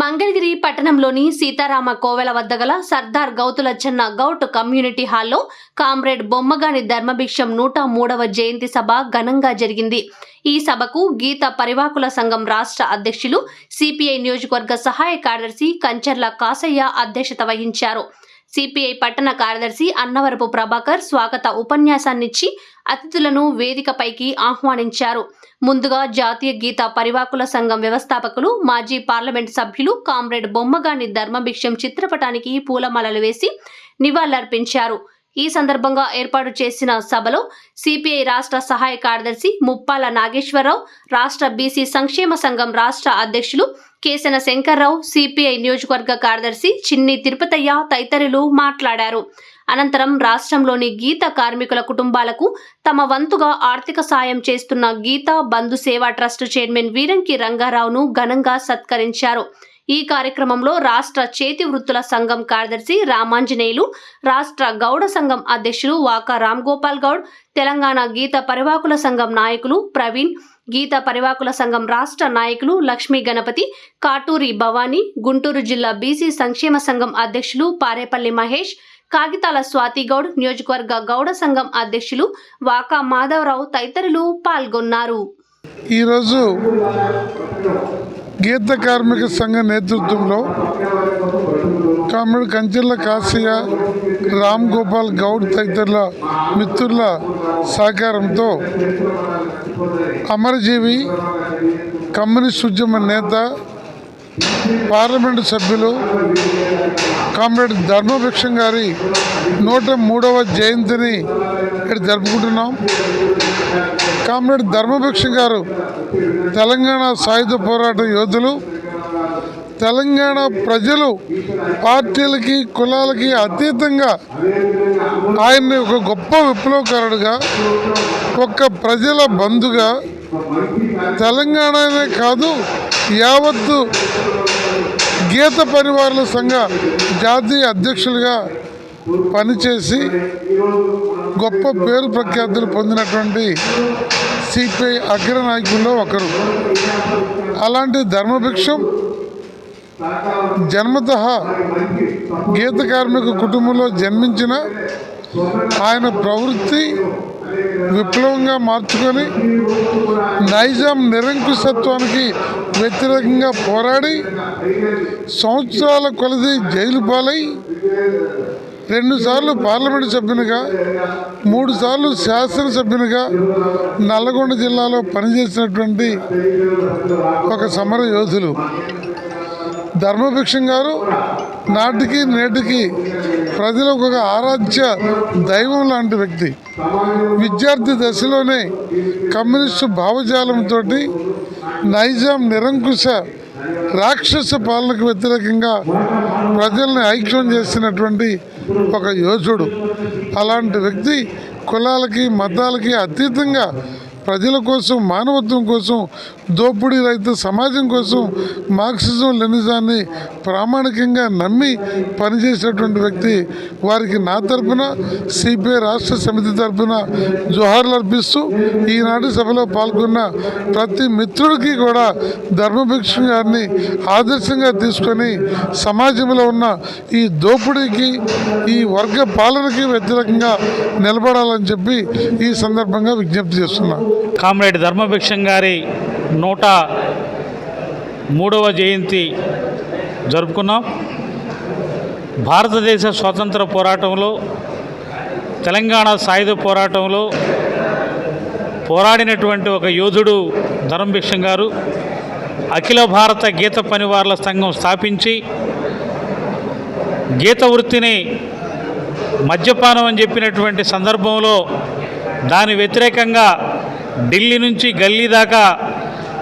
మంగళగిరి పట్టణంలోని సీతారామ కోవెల వద్ద గల సర్దార్ గౌతులచ్చన్న గౌట్ కమ్యూనిటీ హాల్లో కామ్రేడ్ బొమ్మగాని ధర్మభిక్షం నూట మూడవ జయంతి సభ ఘనంగా జరిగింది. ఈ సభకు గీత పరివాకుల సంఘం రాష్ట్ర అధ్యక్షులు సిపిఐ నియోజకవర్గ సహాయ కార్యదర్శి కంచర్ల కాసయ్య అధ్యక్షత వహించారు. సిపిఐ పట్టణ కార్యదర్శి అన్నవరపు ప్రభాకర్ స్వాగత ఉపన్యాసాన్నిచ్చి అతిథులను వేదికపైకి ఆహ్వానించారు. ముందుగా జాతీయ గీత పరివాకుల సంఘం వ్యవస్థాపకులు మాజీ పార్లమెంట్ సభ్యులు కామ్రేడ్ బొమ్మగాని ధర్మభిక్షం చిత్రపటానికి పూలమాలలు వేసి నివాళులర్పించారు. ఈ సందర్భంగా ఏర్పాటు చేసిన సభలో సిపిఐ రాష్ట్ర సహాయ కార్యదర్శి ముప్పాల నాగేశ్వరరావు రాష్ట్ర బీసీ సంక్షేమ సంఘం రాష్ట్ర అధ్యక్షులు కేసన శంకర్రావు సిపిఐ నియోజకవర్గ కార్యదర్శి చిన్ని తిరుపతయ్య తదితరులు మాట్లాడారు. అనంతరం రాష్ట్రంలోని గీత కార్మికుల కుటుంబాలకు తమ వంతుగా ఆర్థిక సాయం చేస్తున్న గీత బంధు సేవా ట్రస్ట్ చైర్మన్ వీరంకి రంగారావును ఘనంగా సత్కరించారు. ఈ కార్యక్రమంలో రాష్ట్ర చేతి వృత్తుల సంఘం కార్యదర్శి రామాంజనేయులు రాష్ట్ర గౌడ సంఘం అధ్యక్షులు వాకా రామ్ గోపాల్ గౌడ్ తెలంగాణ గీత పరివాకుల సంఘం నాయకులు ప్రవీణ్ గీత పరివాకుల సంఘం రాష్ట్ర నాయకులు లక్ష్మీ గణపతి కాటూరి భవానీ గుంటూరు జిల్లా బీసీ సంక్షేమ సంఘం అధ్యక్షులు పారేపల్లి మహేష్ కాగితాల స్వాతిగౌడ్ నియోజకవర్గ గౌడ సంఘం అధ్యక్షులు వాకా మాధవరావు తదితరులు పాల్గొన్నారు. ఈరోజు గీత కార్మిక సంఘ నేతృత్వంలో కామ్రేడ్ కంచెర్ల కాశయ్య రామ్ గోపాల్ గౌడ్ తదితరుల మిత్రుల సహకారంతో అమరజీవి కమ్యూనిస్ట్ ఉద్యమ నేత పార్లమెంటు సభ్యులు కామ్రేడ్ ధర్మభిక్షం గారి నూట మూడవ జయంతిని ఇక్కడ జరుపుకుంటున్నాం. కామ్రేడ్ ధర్మభిక్షం గారు తెలంగాణ సాయుధ పోరాట యోధులు తెలంగాణ ప్రజలు పార్టీలకి కులాలకి అతీతంగా ఆయన్ని ఒక గొప్ప విప్లవకారుడుగా ఒక ప్రజల బంధుగా తెలంగాణనే కాదు యావత్తు గీత పరివారుల సంఘ జాతీయ అధ్యక్షులుగా పనిచేసి గొప్ప పేరు ప్రఖ్యాతులు పొందినటువంటి సిపిఐ అగ్ర నాయకుల్లో ఒకరు. అలాంటి ధర్మభిక్షం జన్మత గీత కార్మిక కుటుంబంలో జన్మించిన ఆయన ప్రవృత్తి విప్లవంగా మార్చుకొని నైజాం నిరంకుశత్వానికి వ్యతిరేకంగా పోరాడి సంవత్సరాల కొలది జైలు పాలై రెండుసార్లు పార్లమెంటు సభ్యునిగా మూడు సార్లు శాసనసభ్యునిగా నల్లగొండ జిల్లాలో పనిచేసినటువంటి ఒక సమర యోధులు. ధర్మభిక్షం గారు నాటికి నేటికి ప్రజలకు ఒక ఆరాధ్య దైవం లాంటి వ్యక్తి. విద్యార్థి దశలోనే కమ్యూనిస్టు భావజాలంతో నైజాం నిరంకుశ రాక్షస పాలనకు వ్యతిరేకంగా ప్రజల్ని ఐక్యం చేసినటువంటి ఒక యోధుడు. అలాంటి వ్యక్తి కులాలకి మతాలకి అతీతంగా ప్రజల కోసం మానవత్వం కోసం దోపిడీ రైతు సమాజం కోసం మార్క్సిజం లెనిజాన్ని ప్రామాణికంగా నమ్మి పనిచేసేటువంటి వ్యక్తి వారికి నా తరపున సిపిఐ రాష్ట్ర సమితి తరఫున జోహార్లు అర్పిస్తూ ఈనాటి సభలో పాల్గొన్న ప్రతి మిత్రుడికి కూడా ధర్మభిక్ష గారిని ఆదర్శంగా తీసుకొని సమాజంలో ఉన్న ఈ దోపిడీకి ఈ వర్గ పాలనకి వ్యతిరేకంగా నిలబడాలని చెప్పి ఈ సందర్భంగా విజ్ఞప్తి చేస్తున్నా. కామ్రేడ్ ధర్మభిక్షం గారి నూట మూడవ జయంతి జరుపుకున్నాం. భారతదేశ స్వాతంత్ర పోరాటంలో తెలంగాణ సాయుధ పోరాటంలో పోరాడినటువంటి ఒక యోధుడు ధర్మభిక్షం గారు. అఖిల భారత గీత పనివార్ల సంఘం స్థాపించి గీత వృత్తిని మద్యపానం అని చెప్పినటువంటి సందర్భంలో దాని వ్యతిరేకంగా ఢిల్లీ నుంచి గల్లీ దాకా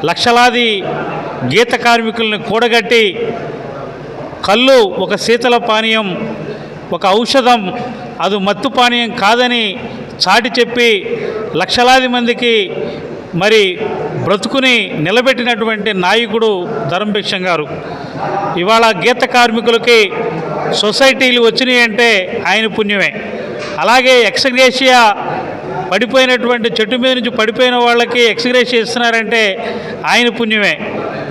లక్షలాది గీత కార్మికులను కూడగట్టి కళ్ళు ఒక శీతల పానీయం ఒక ఔషధం అది మత్తు పానీయం కాదని చాటి చెప్పి లక్షలాది మందికి మరి బ్రతుకుని నిలబెట్టినటువంటి నాయకుడు ధర్మభిక్షం గారు. ఇవాళ గీత కార్మికులకి సొసైటీలు వచ్చినాయి అంటే ఆయన పుణ్యమే. అలాగే ఎక్స్గ్రేషియా పడిపోయినటువంటి చెట్టు మీద నుంచి పడిపోయిన వాళ్ళకి ఎక్స్గ్రేస్ చేస్తున్నారంటే ఆయన పుణ్యమే.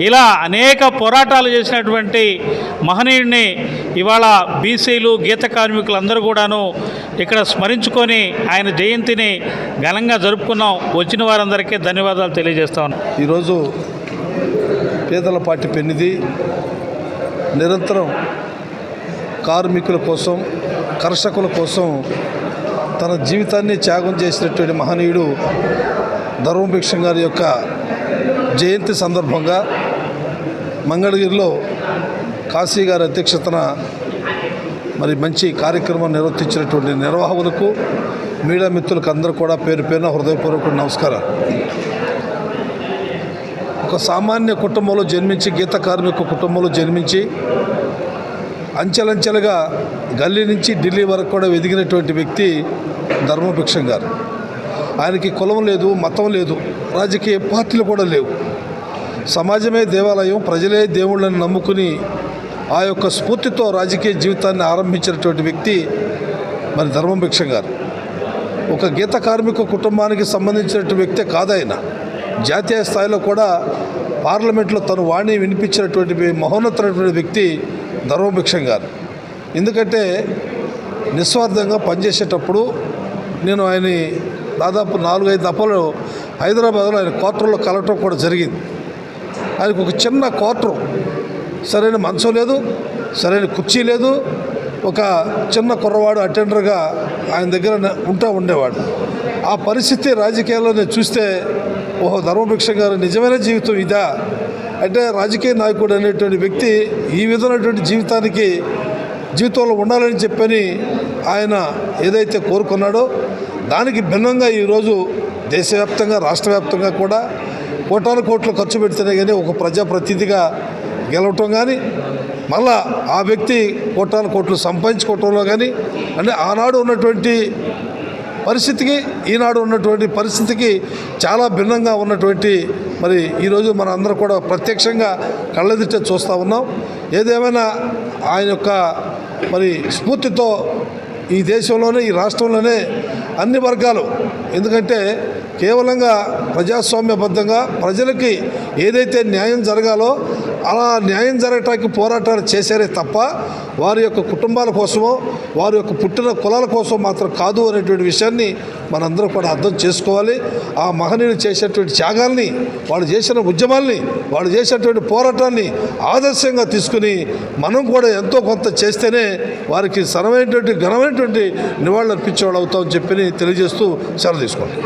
ఇలా అనేక పోరాటాలు చేసినటువంటి మహనీయుడిని ఇవాళ బీసీలు గీత కార్మికులు అందరూ కూడాను ఇక్కడ స్మరించుకొని ఆయన జయంతిని ఘనంగా జరుపుకున్నాం. వచ్చిన వారందరికీ ధన్యవాదాలు తెలియజేస్తాను ఈరోజు పేదల పార్టీ పెన్నిది నిరంతరం కార్మికుల కోసం కర్షకుల కోసం తన జీవితాన్ని త్యాగం చేసినటువంటి మహనీయుడు ధర్మభిక్షం గారి యొక్క జయంతి సందర్భంగా మంగళగిరిలో కాశీ గారి అధ్యక్షతన మరి మంచి కార్యక్రమం నిర్వర్తించినటువంటి నిర్వాహకులకు మీడియా మిత్రులకు అందరూ కూడా పేరు పేరున హృదయపూర్వక నమస్కారం ఒక సామాన్య కుటుంబంలో జన్మించి గీత కార్మిక కుటుంబంలో జన్మించి అంచెలంచెలుగా గల్లీ నుంచి ఢిల్లీ వరకు కూడా వెదిగినటువంటి వ్యక్తి ధర్మభిక్షం గారు. ఆయనకి కులం లేదు మతం లేదు రాజకీయ పార్టీలు కూడా లేవు. సమాజమే దేవాలయం ప్రజలే దేవుళ్ళని నమ్ముకుని ఆ యొక్క స్ఫూర్తితో రాజకీయ జీవితాన్ని ఆరంభించినటువంటి వ్యక్తి మరి ధర్మభిక్షం గారు. ఒక గీత కార్మిక కుటుంబానికి సంబంధించినటువంటి వ్యక్తే కాదాయన. జాతీయ స్థాయిలో కూడా పార్లమెంట్లో తను వాణి వినిపించినటువంటి మహోన్నతమైనటువంటి వ్యక్తి ధర్మభిక్షం గారు ఎందుకంటే నిస్వార్థంగా పనిచేసేటప్పుడు నేను ఆయన దాదాపు నాలుగైదు దప్పలు హైదరాబాద్లో ఆయన క్వార్టర్లో కలవటం కూడా జరిగింది. ఆయనకు ఒక చిన్న క్వార్టర్ సరైన మంచం లేదు సరైన కుర్చీ లేదు ఒక చిన్న కుర్రవాడు అటెండర్గా ఆయన దగ్గర ఉంటా ఉండేవాడు. ఆ పరిస్థితి రాజకీయాల్లో నేను చూస్తే ఓహో ధర్మభిక్ష గారు నిజమైన జీవితం ఇదా? అంటే రాజకీయ నాయకుడు అనేటువంటి వ్యక్తి ఈ విధమైనటువంటి జీవితానికి జీవితంలో ఉండాలని చెప్పని ఆయన ఏదైతే కోరుకున్నాడో దానికి భిన్నంగా ఈరోజు దేశవ్యాప్తంగా రాష్ట్ర వ్యాప్తంగా కూడా కోటాను కోట్లు ఖర్చు పెడితేనే కానీ ఒక ప్రజాప్రతినిధిగా గెలవటం కానీ మళ్ళా ఆ వ్యక్తి కోటాను కోట్లు సంపాదించుకోవటంలో కానీ అంటే ఆనాడు ఉన్నటువంటి పరిస్థితికి ఈనాడు ఉన్నటువంటి పరిస్థితికి చాలా భిన్నంగా ఉన్నటువంటి మరి ఈరోజు మన అందరం కూడా ప్రత్యక్షంగా కళ్ళెదిట్టే చూస్తూ ఉన్నాం. ఏదేమైనా ఆయన యొక్క మరి స్ఫూర్తితో ఈ దేశంలోనే ఈ రాష్ట్రంలోనే అన్ని వర్గాలు ఎందుకంటే కేవలంగా ప్రజాస్వామ్యబద్ధంగా ప్రజలకి ఏదైతే న్యాయం జరగాలో అలా న్యాయం జరగటానికి పోరాటాలు చేశారే తప్ప వారి యొక్క కుటుంబాల కోసమో వారి యొక్క పుట్టిన కులాల కోసం మాత్రం కాదు అనేటువంటి విషయాన్ని మనందరం కూడా అర్థం చేసుకోవాలి. ఆ మహనీయులు చేసేటువంటి త్యాగాల్ని వాళ్ళు చేసిన ఉద్యమాల్ని వాళ్ళు చేసేటువంటి పోరాటాన్ని ఆదర్శంగా తీసుకుని మనం కూడా ఎంతో కొంత చేస్తేనే వారికి సరమైనటువంటి ఘనమైనటువంటి నివాళులు అర్పించేవాళ్ళు అవుతామని చెప్పి తెలియజేస్తూ సెలవు తీసుకోండి.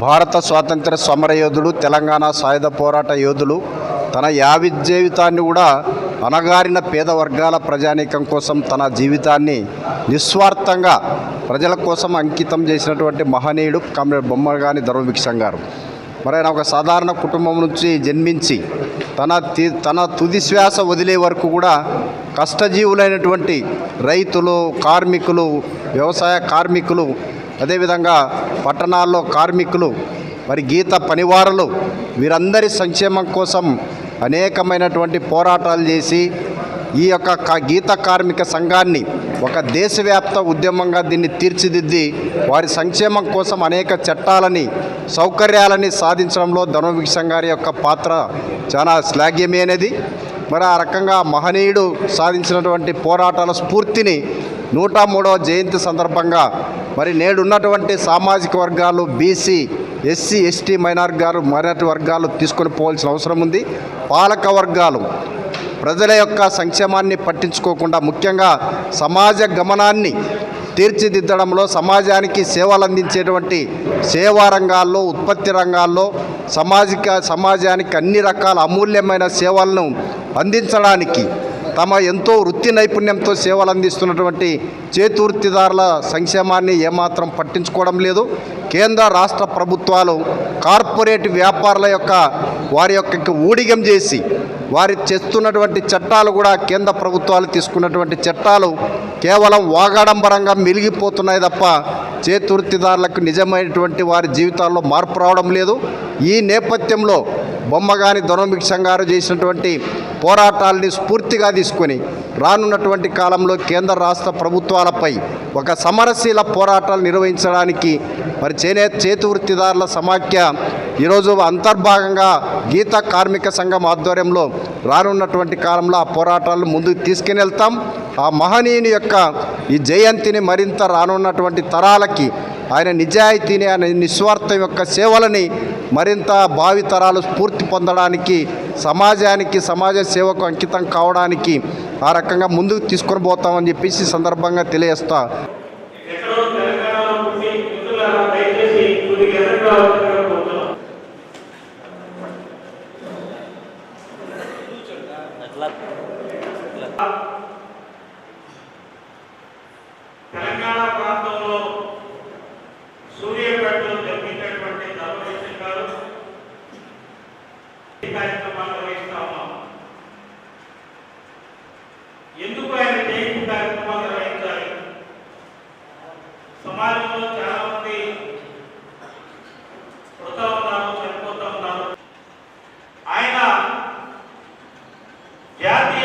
భారత స్వాతంత్ర సమరయోధుడు తెలంగాణ సాయుధ పోరాట యోధులు తన యావి జీవితాన్ని కూడా అణగారిన పేద వర్గాల ప్రజానీకం కోసం తన జీవితాన్ని నిస్వార్థంగా ప్రజల కోసం అంకితం చేసినటువంటి మహనీయుడు కమ్రేడ్ బొమ్మగాని ధర్మభిక్షం గారు. మరి ఆయన ఒక సాధారణ కుటుంబం నుంచి జన్మించి తన తన తుది శ్వాస వదిలే వరకు కూడా కష్టజీవులైనటువంటి రైతులు కార్మికులు వ్యవసాయ కార్మికులు అదేవిధంగా పట్టణాల్లో కార్మికులు మరి గీత పనివారులు వీరందరి సంక్షేమం కోసం అనేకమైనటువంటి పోరాటాలు చేసి ఈ యొక్క గీత కార్మిక సంఘాన్ని ఒక దేశవ్యాప్త ఉద్యమంగా దీన్ని తీర్చిదిద్ది వారి సంక్షేమం కోసం అనేక చట్టాలని సౌకర్యాలని సాధించడంలో ధర్మభిక్షం గారి యొక్క పాత్ర చాలా శ్లాఘ్యమైనది మరి ఆ రకంగా మహనీయుడు సాధించినటువంటి పోరాటాల స్ఫూర్తిని నూట మూడవ జయంతి సందర్భంగా మరి నేడున్నటువంటి సామాజిక వర్గాలు బీసీ ఎస్సీ ఎస్టీ మైనార్గాలు మైనార్టీ వర్గాలు తీసుకొని పోవాల్సిన అవసరం ఉంది. పాలక వర్గాలు ప్రజల యొక్క సంక్షేమాన్ని పట్టించుకోకుండా ముఖ్యంగా సమాజ గమనాన్ని తీర్చిదిద్దడంలో సమాజానికి సేవలు అందించేటువంటి సేవా రంగాల్లో ఉత్పత్తి రంగాల్లో సమాజిక సమాజానికి అన్ని రకాల అమూల్యమైన సేవలను అందించడానికి తమ ఎంతో వృత్తి నైపుణ్యంతో సేవలు అందిస్తున్నటువంటి చేతివృత్తిదారుల సంక్షేమాన్ని ఏమాత్రం పట్టించుకోవడం లేదు. కేంద్ర రాష్ట్ర ప్రభుత్వాలు కార్పొరేట్ వ్యాపారుల యొక్క వారి యొక్క ఊడిగం చేసి వారి చేస్తున్నటువంటి చట్టాలు కూడా కేంద్ర ప్రభుత్వాలు తీసుకున్నటువంటి చట్టాలు కేవలం వాగాడంబరంగా మిలిగిపోతున్నాయి తప్ప చేతివృత్తిదారులకు నిజమైనటువంటి వారి జీవితాల్లో మార్పు రావడం లేదు. ఈ నేపథ్యంలో బొమ్మగాని దొరమిక్షం గారు చేసినటువంటి పోరాటాల్ని స్ఫూర్తిగా తీసుకొని రానున్నటువంటి కాలంలో కేంద్ర రాష్ట్ర ప్రభుత్వాలపై ఒక సమరశీల పోరాటాలు నిర్వహించడానికి మరి చేనే చేతివృత్తిదారుల సమాఖ్య ఈరోజు అంతర్భాగంగా గీత కార్మిక సంఘం ఆధ్వర్యంలో రానున్నటువంటి కాలంలో ఆ పోరాటాలను ముందుకు తీసుకుని వెళ్తాం ఆ మహనీయుని యొక్క ఈ జయంతిని మరింత రానున్నటువంటి తరాలకి ఆయన నిజాయితీని ఆయన నిస్వార్థం యొక్క సేవలని మరింత భావితరాలు స్ఫూర్తి పొందడానికి సమాజానికి సమాజ సేవకు అంకితం కావడానికి ఆ రకంగా ముందుకు తీసుకొని పోతామని చెప్పేసి సందర్భంగా తెలియజేస్తా. కార్యక్రమాలు నిర్వహిస్తా ఉన్నాం ఎందుకు ఆయన జయంతి కార్యక్రమాలు నిర్వహించాలి సమాజంలో చాలా మంది మృతా ఉన్నారు చనిపోతా ఉన్నారు. ఆయన జాతి